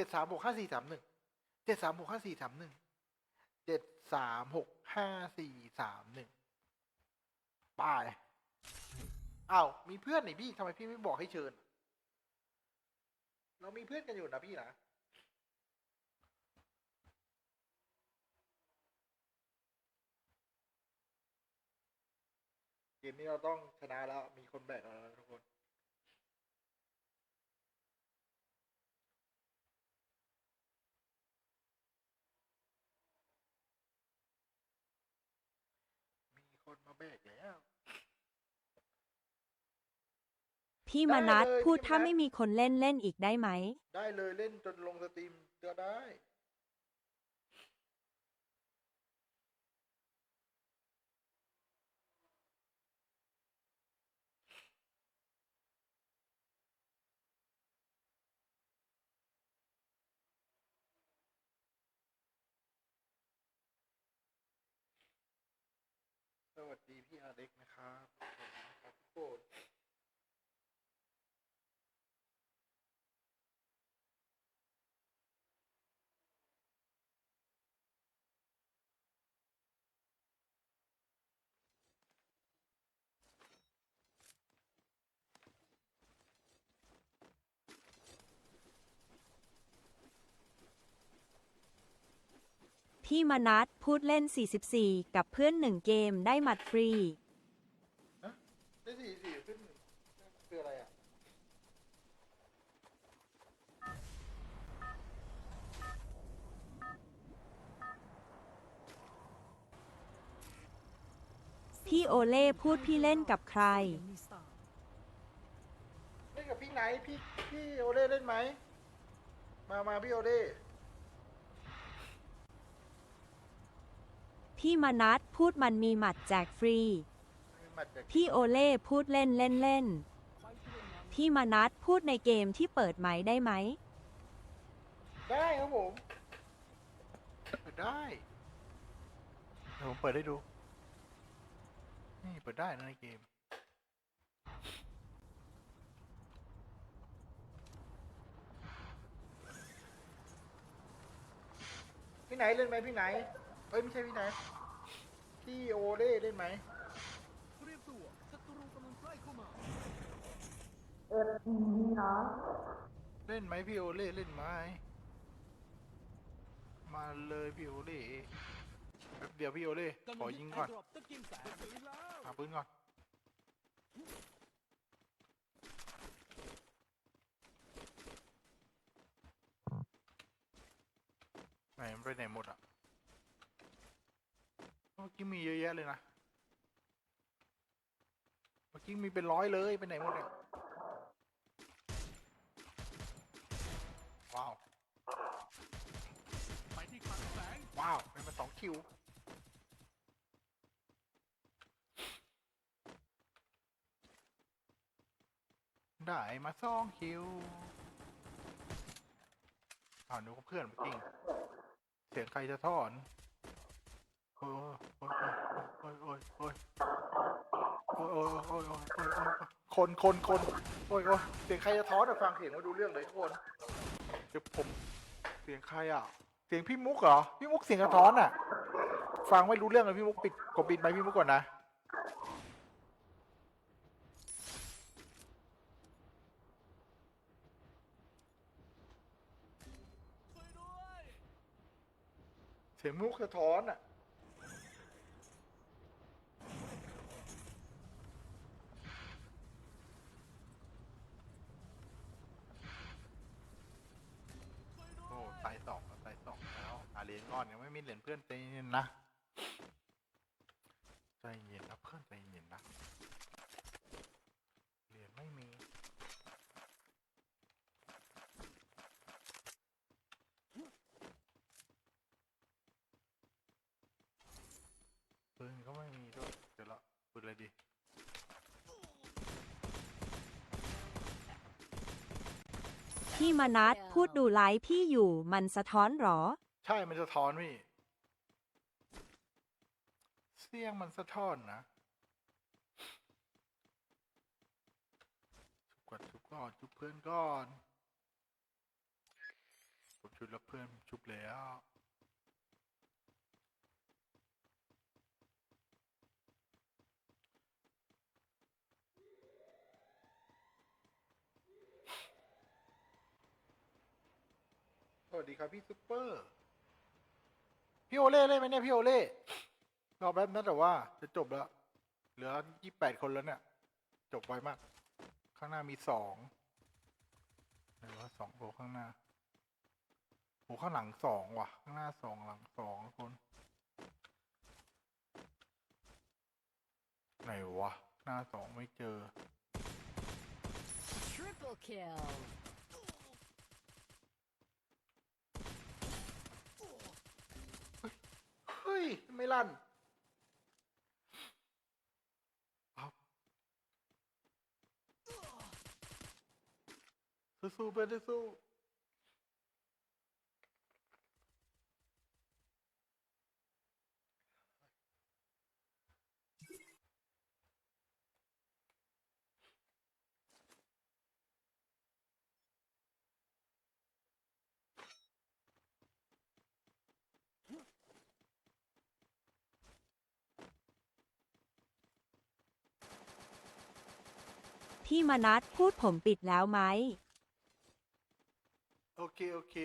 จ็ดสามหกห้าสี่สามหนึ่งเจ็ดสามหกห้าสี่สามหนึ่งเจ็ดสามหกห้าสี่สามหนึ่งไปอ้าวมีเพื่อนนี่พี่ทำไมพี่ไม่บอกให้เชิญ เรามีเพื่อนกันอยู่นะพี่นะเกมนี้เราต้องชนะแล้ว มีคนแบกเราแล้วทุกคน มี คนมาแบกแล้ว พี่มนัสได้เลยพูดพี่ถ้ามนัส ไม่มีคนเล่นเล่นอีกได้ไหม ได้เลยเล่นจนลงสตรีมก็ได้ วัสดีพี่อาเด็กนะครับผมครับพี่โปรด พี่มนัสพูดเล่น 44 กับเพื่อนหนึ่งเกมได้หมัดฟรีฮะได้สี่สี่ขึ้นคืออะไรอะ พี่โอเล่พูดพี่เล่นกับใคร เล่นกับพี่ไหนท์พี่พี่โอเล่เล่นไหม มามาพี่โอเล่ พี่มนัสพูดมันมีหมัดแจกฟรี พี่โอเล่พูดเล่นเล่นเล่น พี่มนัสพูดในเกมที่เปิดไหมได้ไหม ได้ครับผมเปิดได้เดี๋ยวผมเปิดให้ดู นี่เปิดได้นะในเกม พี่ไหนเล่นไหมพี่ไหน เอ้ยไม่ใช่พี่ไหนพี่โอเล่เล่นไหมเตรียมตัวศัตรูกำลังใกล้เข้ามาเล่นไหมพี่โอเล่เล่นไหมมาเลยพี่โอเล่แป๊บเดี๋ยวพี่โอเล่ขอยิงก่อนดรอปตะกินแสงไปแล้วหาปืนก่อนไหนมันไปไหนหมดอะ เมื่อกี้มีเยอะแยะเลยนะ เมื่อกี้มีเป็นร้อยเลยไปไหนหมดเนี่ย ว้าว ไปที่คลังแสงว้าวเป็นมาสองคิว ได้มาสองคิวอ่านึกว่าเพื่อนเมื่อกี้เสียงใครจะทอน โอ้ยโอ้ยโอ้ยโอ้ยโอ้ยโอ้ยโอ้ยโอ้ยโอ้ยโอ้ยโอ้ยโอ้ยคนคนคนโอ้ยโอ้ยเสียงใครจะท้อนอะฟังเสียงมาดูเรื่องเลยทุกคนเดี๋ยวผมเสียงใครอะ เสียงพี่มุกเหรอพี่มุกเสียงกระท้อนอะ ฟังไม่รู้เรื่องเลยพี่มุกปิดกดปิดไมค์พี่มุกก่อนนะช่วยด้วยเสียงมุกสะท้อนอะ โอ้ตายสองแล้วตายสองแล้วอาเหรียญก่อนยังไม่มีเหรียญเพื่อนใจเย็นนะ ใจเย็นนะเพื่อนใจเย็นนะ เหรียญไม่มี ปืนก็ไม่มีด้วยเดี๋ยวละปืนอะไรดีพี่มนัสพูดดูไลฟ์พี่อยู่มันสะท้อนหรอ ใช่มันสะท้อนพี่ เสียงมันสะท้อนนะชุบก่อนชุบก่อนชุบเพื่อนก่อนชุดแล้วเพื่อนชุบแล้ว วัสดีครับพี่ซุปเปอร์พี่โอเล่เล่นไหมเนี่ยพี่โอเล่รอบแป๊บนะแต่ว่าจะจบแล้ว เหลือยี่แปดคนแล้วเนี่ย จบไวมาก ข้างหน้ามีสองไหนว่าสองโอ้ข้างหน้าโอ้ข้างหลังสองว่ะ ข้างหน้าสองหลังสองทุกคน ไหนวะ หน้าสองไม่เจอ Triple kill. เฮ้ ยไม่ลั่นเอาสู้ๆเพื่อนสู้ๆ พี่มนัสพูดผมปิดแล้วไหม โอเค โอเค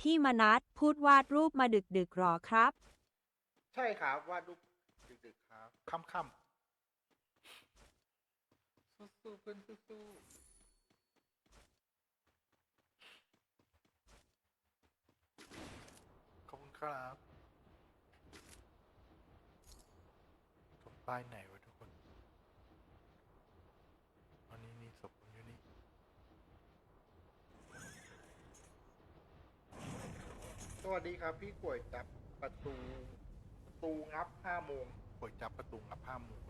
พี่มนัสพูดวาดรูปมาดึกดึกๆหรอครับ ใช่ครับวาดรูปดึกๆครับค่ำๆสู้ๆเพื่อนสู้ๆขอบคุณครับตรงป้ายไหนวะทุกคนอันนี้นี่ศพผมอยู่นี่ ส วัสดีครับ พี่กวยจับประตูประตูงับห้าโมงกวยจับประตูงับห้าโมง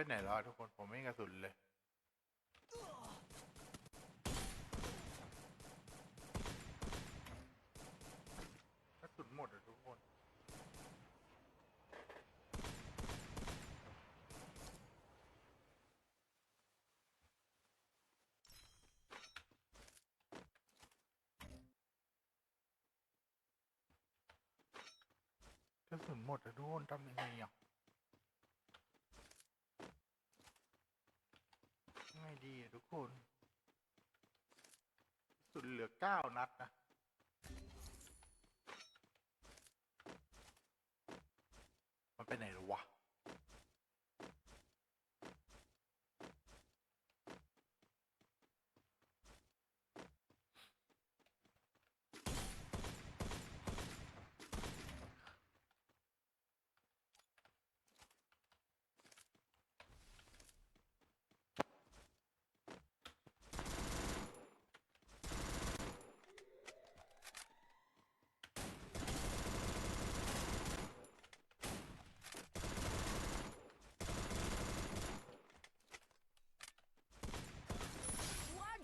ไปไหนแล้วอะทุกคนผมไม่มีกระสุนเลย กระสุนหมดอะทุกคน กระสุนหมดอะทุกคนทำยังไงอะ ไง ดีทุกคน สุดเหลือเก้านัดนะ มันไปไหนหรอวะ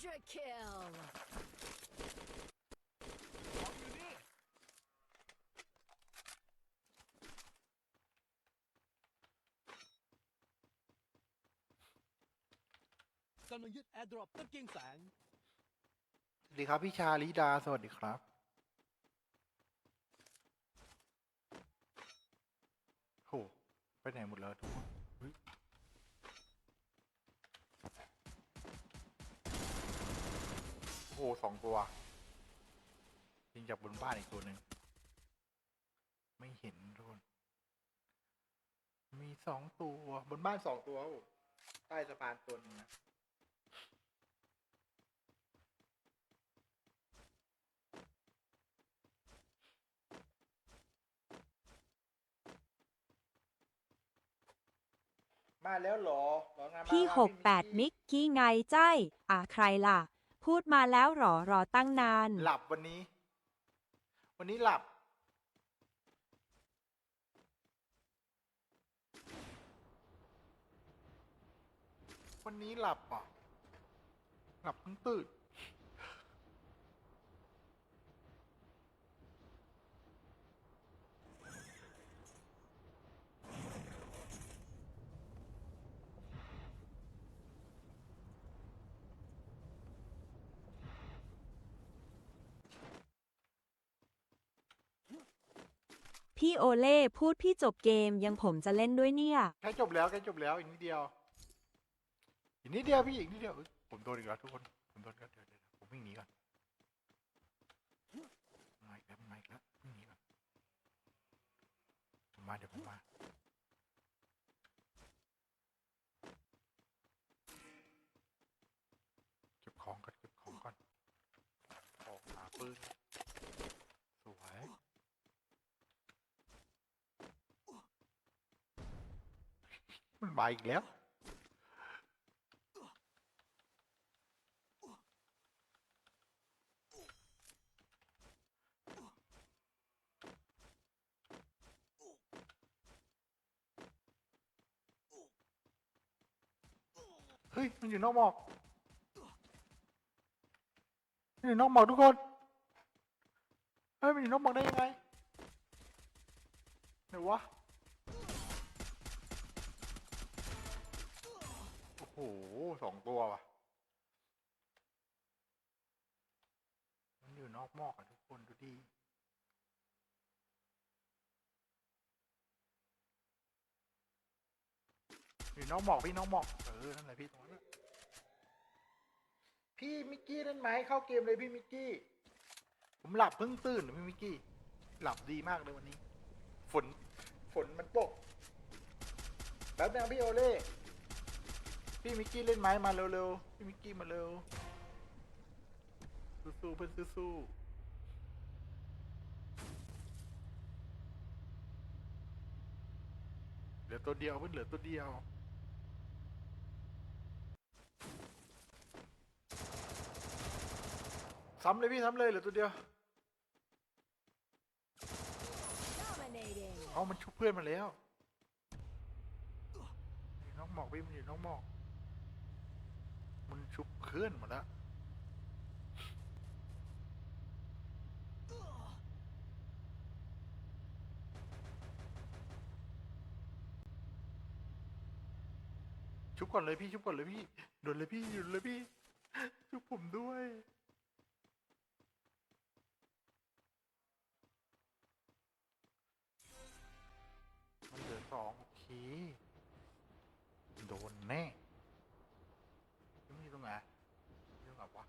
Quadra kill. ของอยู่นี่ กำลังยึดแอร์ดรอปตะเกียงแสง สวัสดีครับ พี่ชาลิดา สวัสดีครับ โห ไปไหนหมดแล้วทุกคนเฮ้ยโอ้โห สองตัวยิงจากบนบ้านอีกตัวหนึ่งไม่เห็นทุกคนสองตัวบนบ้านสองตัวใต้สะพานตัวนึงนะมาแล้วหรอพี่หกแปดมิกกี้ไงใจอะใครล่ะ พูดมาแล้วหรอรอตั้งนาน หลับวันนี้ วันนี้หลับ วันนี้หลับอะหลับเพิ่งตื่น พี่โอเล่พูดพี่จบเกมยังผมจะเล่นด้วยเนี่ย ใกล้จบแล้วใกล้จบแล้วอีกนิดเดียว อีกนิดเดียวพี่อีกนิดเดียวเอ้ยผมโดนอีกแล้วทุกคน ผมโดนกันเดี๋ยวเดี๋ยวเดี๋ยวผมวิ่งหนีก่อนมาอีกแล้วมาอีกแล้ววิ่งหนีก่อนผมมาเดี๋ยวผมมาเก็บของก่อนเก็บของก่อนออกหาปืนสวย มันมาอีกแล้ว เฮ้ย มันอยู่นอกหมอกมันอยู่นอกหมอกทุกคน เฮ้ย มันอยู่นอกหมอกได้ยังไงไหนวะ โอ้โหสองตัวว่ะ มันอยู่นอกหมอกอะทุกคนดูดิอยู่นอกหมอกพี่นอกหมอก เออ นั่นแหละพี่ตรงนั้นน่ะพี่มิกกี้เล่นไหมเข้าเกมเลยพี่มิกกี้ ผมหลับเพิ่งตื่นพี่มิกกี้ หลับดีมากเลยวันนี้ ฝน ฝนมันตกแป๊บนึงพี่โอเล่ พี่มิกกี้เล่นไหมมาเร็วๆ พี่มิกกี้มาเร็ว สู้ๆเพื่อนสู้ๆเหลือตัวเดียวเพื่อนเหลือตัวเดียว ซ้ำเลยพี่ซ้ำเลยเหลือตัวเดียวเอามันชุบเพื่อนมาแล้วนี่น้องหมอกพี่มันอยู่น้องหมอก มันชุบเพื่อนหมดแล้วชุบก่อนเลยพี่ชุบก่อนเลยพี่โดนเลยพี่โดนเลยพี่ ชุบผมด้วย มันเหลือสองโอเคโดนแน่ยังไม่ตรงไหนเรื่องแบบวะ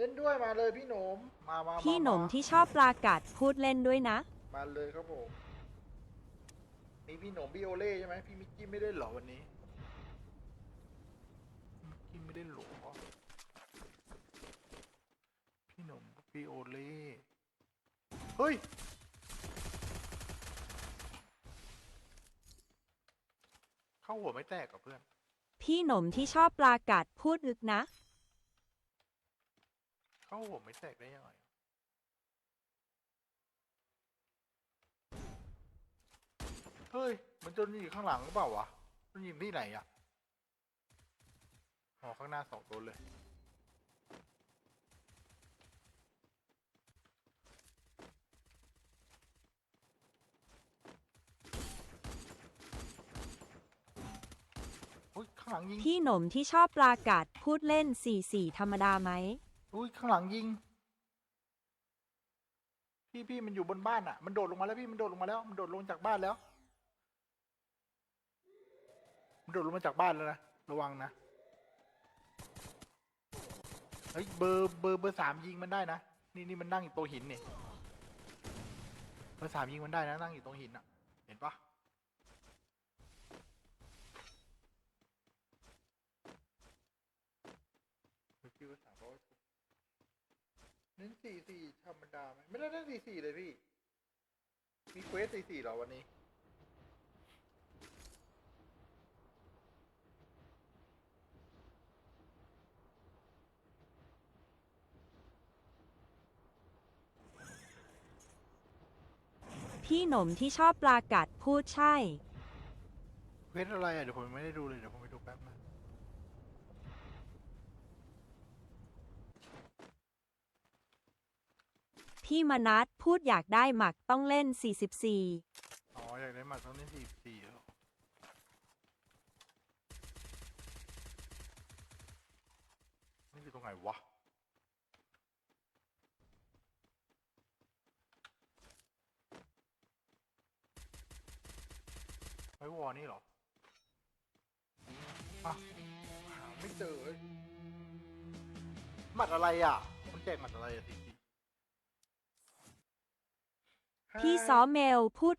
เล่นด้วยมาเลยพี่หนมมามามาพี่หนมมาที่ชอบปลากัดพูดเล่นด้วยนะ มาเลยครับผมมีพี่หนมพี่โอเล่ใช่ไหมพี่มิกกี้ไม่ได้เหรอวันนี้มิกกี้ไม่ได้เหรอพี่หนมพี่โอเล่เฮ้ยเข้าหัวไม่แตกกับเพื่อน พี่หนมที่ชอบปลากัดพูดอึกนะ เข้าหัวไม่แตกได้ยังไงเฮ้ย มันจะยิงข้างหลังหรือเปล่าวะ มันยิงที่ไหนอะอ๋อข้างหน้าสองตัวเลยอุ้ยข้างหลังยิงพี่หนมที่ชอบปลากัดพูดเล่นสี่สี่ธรรมดาไหม อุ้ยข้างหลังยิง พี่พี่มันอยู่บนบ้านอะมันโดดลงมาแล้วพี่มันโดดลงมาแล้ว มันโดดลงจากบ้านแล้ว มันโดดลงมาจากบ้านแล้วนะระวังนะเฮ้ยเบอร์เบอร์เบอร์สามยิงมันได้นะนี่นี่มันนั่งอยู่ตัวหินนี่เบอร์สามยิงมันได้นะนั่งอยู่ตรงหินอะ เห็นปะเมื่อกี้เบอร์สามเขาว่า เน้นสี่สี่ธรรมดาไหมไม่ได้เล่นสี่สี่เลยพี่ มีเควสสี่สี่เหรอวันนี้ พี่หนมที่ชอบปลากัดพูดใช่ เควสอะไรอะเดี๋ยวผมยังไม่ได้ดูเลยเดี๋ยวผมไปดูแป๊บนะ พี่มนัสพูดอยากได้หมักต้องเล่น 44 อ๋ออยากได้หมัดต้องเล่นสี่สี่เหรอนี่คือตรงไหนวะ ไว้วอนี่เหรออะหาไม่เจอเว้ยหมัดอะไรอะ มันแจกหมัดอะไรอะสี่ พี่ซอเมลพูด